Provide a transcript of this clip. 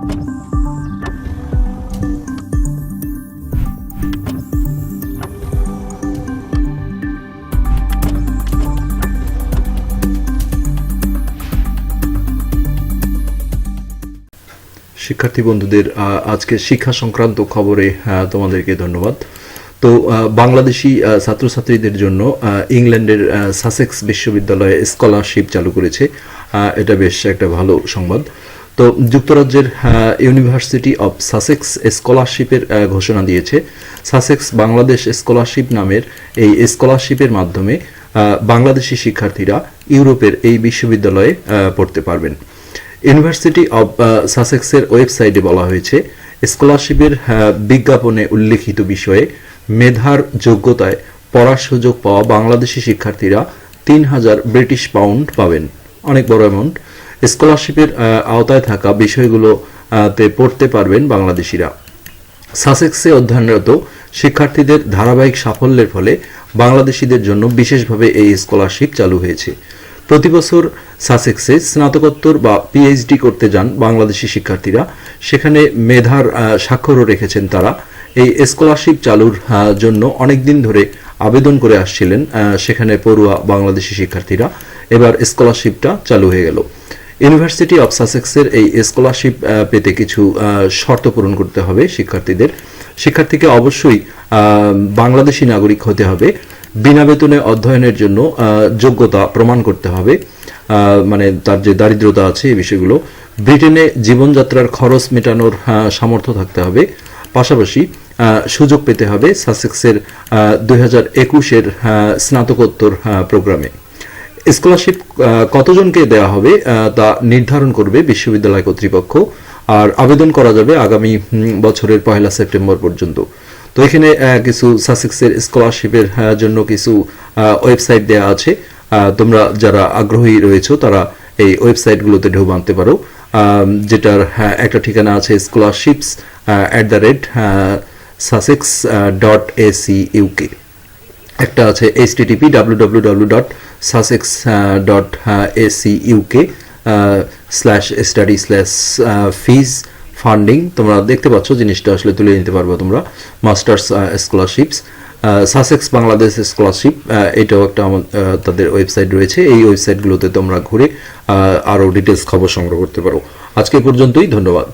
শিক্ষার্থী বন্ধুদের আজকে শিক্ষা সংক্রান্ত খবরে তোমাদেরকে ধন্যবাদ। তো বাংলাদেশি ছাত্রছাত্রীদের জন্য ইংল্যান্ডের সাসেক্স বিশ্ববিদ্যালয়ে স্কলারশিপ চালু করেছে। এটা বেশ একটা ভালো সংবাদ। তো যুক্তরাজ্যের ইউনিভার্সিটি অব সাসেক্স স্কলারশিপের ঘোষণা দিয়েছে। সাসেক্স বাংলাদেশ স্কলারশিপ নামের এই স্কলারশিপের মাধ্যমে বাংলাদেশি শিক্ষার্থীরা ইউরোপের এই বিশ্ববিদ্যালয়ে পড়তে পারবেন। ইউনিভার্সিটি অব সাসেক্সের ওয়েবসাইটে বলা হয়েছে স্কলারশিপের বিজ্ঞাপনে উল্লেখিত বিষয়ে মেধার যোগ্যতায় পড়ার সুযোগ পাওয়া বাংলাদেশি শিক্ষার্থীরা তিন হাজার ব্রিটিশ পাউন্ড পাবেন। অনেক বড় অ্যামাউন্ট স্কলারশিপের আওতায় থাকা বিষয়গুলো তে পড়তে পারবেন বাংলাদেশিরা। সাসেক্সে অধ্যয়নরত শিক্ষার্থীদের ধারাবাহিক সাফল্যের ফলে বাংলাদেশিদের জন্য বিশেষভাবে এই স্কলারশিপ চালু হয়েছে। প্রতি বছর সাসেক্সে স্নাতকোত্তর বা পিএইচডি করতে যান বাংলাদেশি শিক্ষার্থীরা। সেখানে মেধার স্বাক্ষরও রেখেছেন তারা। এই স্কলারশিপ চালুর জন্য অনেক দিন ধরে আবেদন করে আসছিলেন সেখানে পড়ুয়া বাংলাদেশি শিক্ষার্থীরা। এবার স্কলারশিপটা চালু হয়ে গেল। ইউনিভার্সিটি অফ সাসেক্সের এই স্কলারশিপ পেতে কিছু শর্ত পূরণ করতে হবে শিক্ষার্থীদের। শিক্ষার্থীকে অবশ্যই বাংলাদেশি নাগরিক হতে হবে। বিনা বেতনে অধ্যয়নের জন্য যোগ্যতা প্রমাণ করতে হবে। মানে তার যে দারিদ্রতা আছে এই বিষয়গুলো। ব্রিটেনে জীবনযাত্রার খরচ মেটানোর সামর্থ্য থাকতে হবে। পাশাপাশি সুযোগ পেতে হবে সাসেক্সের দুই হাজার একুশের স্নাতকোত্তর প্রোগ্রামে। স্কলারশিপ কতজনকে দেওয়া হবে তা নির্ধারণ করবে বিশ্ববিদ্যালয় কর্তৃপক্ষ আর আবেদন করা যাবে আগামী বছরের পহেলা সেপ্টেম্বর পর্যন্ত। তো এখানে কিছু সাসেক্সের স্কলারশিপের জন্য কিছু ওয়েবসাইট দেওয়া আছে। তোমরা যারা আগ্রহী রয়েছে, তারা এই ওয়েবসাইটগুলোতে ঢেউ বাঁধতে পারো। যেটার একটা ঠিকানা আছে scholarships at the rate Sussex dot AC UK একটা আছে H TTP W W W dot Sussex dot AC UK slash study slash fees funding তোমরা দেখতে পাচ্ছ জিনিসটা আসলে তুলে নিতে পারবে তোমরা। Masters scholarships Sussex Bangladesh scholarship এটাও একটা আমার, তাদের ওয়েবসাইট রয়েছে। এই ওয়েবসাইটগুলোতে তোমরা ঘুরে আরও ডিটেলস খবর সংগ্রহ করতে পারো। আজকে পর্যন্তই ধন্যবাদ।